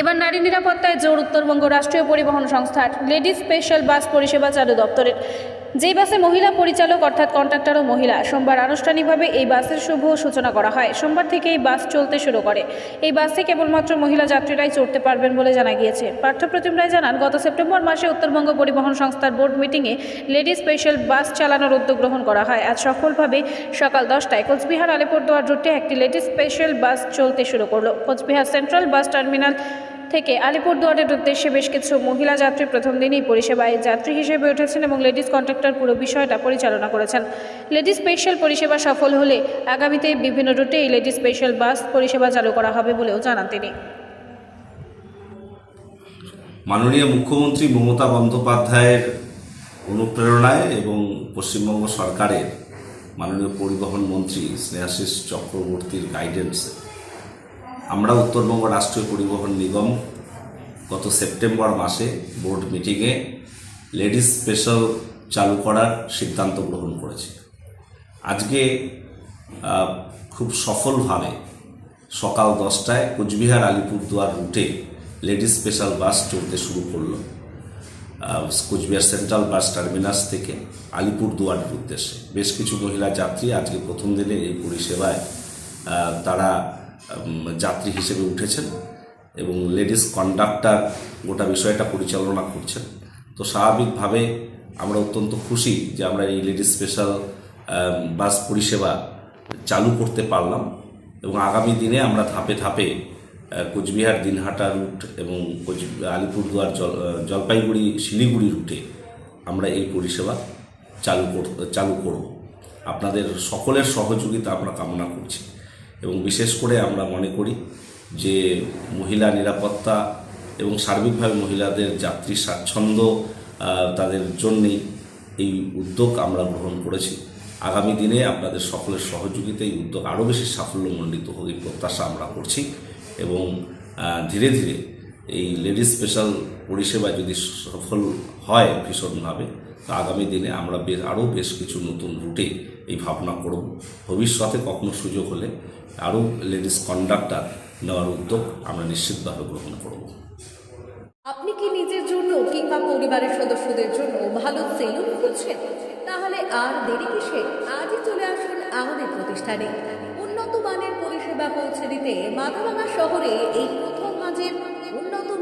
এবার নারী নিরাপত্তায় জোর উত্তরবঙ্গ রাষ্ট্রীয় পরিবহন সংস্থার লেডিস স্পেশাল বাস পরিষেবা চালু দপ্তরের যেই বাসে মহিলা পরিচালক অর্থাৎ কন্ট্রাক্টর ও মহিলা, সোমবার আনুষ্ঠানিকভাবে এই বাসের শুভ সূচনা করা হয়। সোমবার থেকে এই বাস চলতে শুরু করে। এই বাসে কেবলমাত্র মহিলা যাত্রীরাই চড়তে পারবেন বলে জানা গিয়েছে। পার্থপ্রতিম রায় জানান, গত সেপ্টেম্বর মাসে উত্তরবঙ্গ পরিবহন সংস্থার বোর্ড মিটিংয়ে লেডিস স্পেশাল বাস চালানোর উদ্যোগ গ্রহণ করা হয়। আজ সফলভাবে সকাল দশটায় কোচবিহার আলিপুরদুয়ার রুটে একটি লেডিস স্পেশাল বাস চলতে শুরু করল। কোচবিহার সেন্ট্রাল বাস টার্মিনাল থেকে আলিপুরদুয়ারের উদ্দেশ্যে বেশ কিছু মহিলা যাত্রী প্রথম দিনই পরিষেবায় যাত্রী হিসেবে উঠেছেন এবং লেডিস কন্ট্রাক্টর পুরো বিষয়টা পরিচালনা করেছেন। লেডিস স্পেশাল পরিষেবা সফল হলে আগামীতে বিভিন্ন রুটে এই লেডিস স্পেশাল বাস পরিষেবা চালু করা হবে বলেও জানান তিনি। মাননীয় মুখ্যমন্ত্রী মমতা বন্দ্যোপাধ্যায়ের অনুপ্রেরণায় এবং পশ্চিমবঙ্গ সরকারের মাননীয় পরিবহন মন্ত্রী স্নেহাশিস চক্রবর্তীর গাইডেন্সে আমরা উত্তরবঙ্গ রাষ্ট্রীয় পরিবহন নিগম গত সেপ্টেম্বর মাসে বোর্ড মিটিংয়ে লেডিস স্পেশাল চালু করার সিদ্ধান্ত গ্রহণ করেছি। আজকে খুব সফলভাবে সকাল দশটায় কোচবিহার আলিপুরদুয়ার রুটে লেডিস স্পেশাল বাস চলতে শুরু করল। কোচবিহার সেন্ট্রাল বাস টার্মিনাস থেকে আলিপুরদুয়ারের উদ্দেশ্যে। বেশ কিছু মহিলা যাত্রী আজকে প্রথম দিনে এই পরিষেবায় তারা যাত্রী হিসেবে উঠেছেন এবং লেডিস কন্ডাক্টর গোটা বিষয়টা পরিচালনা করছেন। তো স্বাভাবিকভাবে আমরা অত্যন্ত খুশি যে আমরা এই লেডিস স্পেশাল বাস পরিষেবা চালু করতে পারলাম এবং আগামী দিনে আমরা ধাপে ধাপে কোচবিহার, দিনহাটা রুট এবং কোচ, আলিপুরদুয়ার জল জলপাইগুড়ি, শিলিগুড়ি রুটে আমরা এই পরিষেবা চালু কর, চালু করব। আপনাদের সকলের সহযোগিতা আমরা কামনা করছি। এবং বিশেষ করে আমরা মনে করি যে মহিলা নিরাপত্তা এবং সার্বিকভাবে মহিলাদের যাত্রী স্বাচ্ছন্দ্য তাদের জন্যেই এই উদ্যোগ আমরা গ্রহণ করেছি। আগামী দিনে আপনাদের সকলের সহযোগিতা এই উদ্যোগ আরও বেশি সাফল্যমণ্ডিত হোক এই প্রত্যাশা আমরা করছি এবং ধীরে ধীরে এই লেডিস স্পেশাল পরিষেবা যদি সফল হয় ভীষণভাবে তো আগামী দিনে আমরা বেশ আরও বেশ কিছু নতুন রুটে এই ভাবনা করব। ভবিষ্যতে কখনো সুযোগ হলে আরও লেডিস কন্ডাক্টর নেওয়ার উদ্যোগ আমরা নিশ্চিতভাবে গ্রহণ করব। আপনি কি নিজের জন্য কিংবা পরিবারের সদস্যদের জন্য ভালো সেলুন খুঁজছেন? তাহলে আর দেরি কিসে? আজই চলে আসুন আমাদের প্রতিষ্ঠানে। উন্নত মানের পরিষেবা পৌঁছে দিতে মাথাভাঙা শহরে এই প্রথম মাঝের